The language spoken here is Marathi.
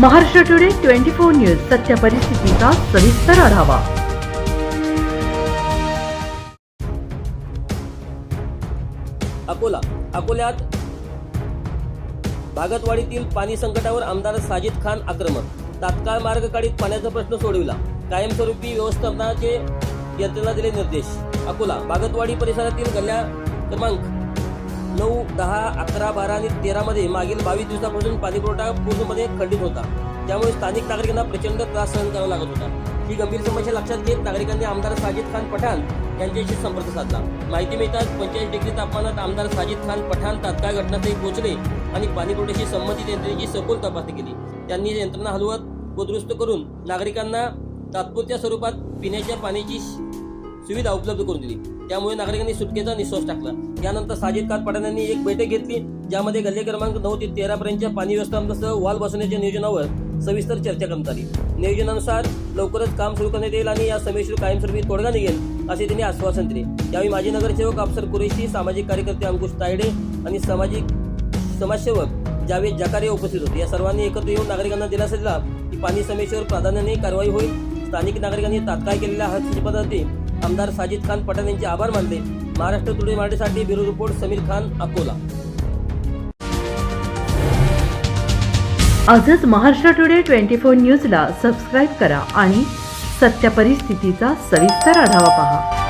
Maharashtra today twenty four news सत्य परिस्थितीचा सविस्तर आढावा. अकोला अकोल्यात भागतवाडीतील पाणी संकटावर आमदार साजिद खान आक्रमक. तात्काळ मार्ग काढीत पाण्याचा प्रश्न सोडविला. कायमस्वरूपी व्यवस्थापनाचे यंत्रणा दिले निर्देश. अकोला भागतवाडी परिसरातील गल्ल्या क्रमांक नऊ दहा अकरा बारा आणि तेरामध्ये मागील बावीस दिवसापासून पाणीपुरवठा पूर्णपणे खंडित होता. त्यामुळे स्थानिक नागरिकांना प्रचंड त्रास सहन करावा लागत होता. ही गंभीर समस्या लक्षात घेत नागरिकांनी आमदार साजिद खान पठाण यांच्याशी संपर्क साधला. माहिती मिळताच पंचेचाळीस डिग्री तापमानात आमदार साजिद खान पठाण तात्काळ घटनास्थळी पोहोचले आणि पाणीपुरवठ्याशी संबंधित यंत्रणेची सखोल तपासणी केली. त्यांनी यंत्रणा हलवत व दुरुस्त करून नागरिकांना तात्पुरत्या स्वरूपात पिण्याच्या पाण्याची सुविधा उपलब्ध करून दिली. त्यामुळे नागरिकांनी सुटकेचा निश्वास टाकला. यानंतर साजिद खान यांनी एक बैठक घेतली ज्यामध्ये गल्ले क्रमांक नऊ ते तेरा पर्यंतच्या पाणी व्यवस्थापनासह वाल बसवण्याच्या नियोजनावर सविस्तर चर्चा करण्यात आली. नियोजनानुसार लवकरच काम सुरू करण्यात येईल आणि या समेश्वर कायमस्वरूपी तोडगा निघेल असे त्यांनी आश्वासन दिले. यावेळी माजी नगरसेवक अफसर कुरेशी सामाजिक कार्यकर्ते अंकुश तायडे आणि सामाजिक समाजसेवक जावेद जकारे उपस्थित होते. या सर्वांनी एकत्र येऊन नागरिकांना दिलासा दिला की पाणी समेश्वर प्राधान्याने कारवाई होईल. स्थानिक नागरिकांनी तात्काळ केलेल्या हस्तक्षेपासाठी आमदार साजिद खान पठाण यांचे आभार मानले. महाराष्ट्र टुडे मराठीसाठी ब्युरो रिपोर्ट समीर खान अकोला. आजच महाराष्ट्र टुडे ट्वेंटी फोर न्यूजला सबस्क्राईब करा आणि सत्य परिस्थितीचा सविस्तर आढावा पहा.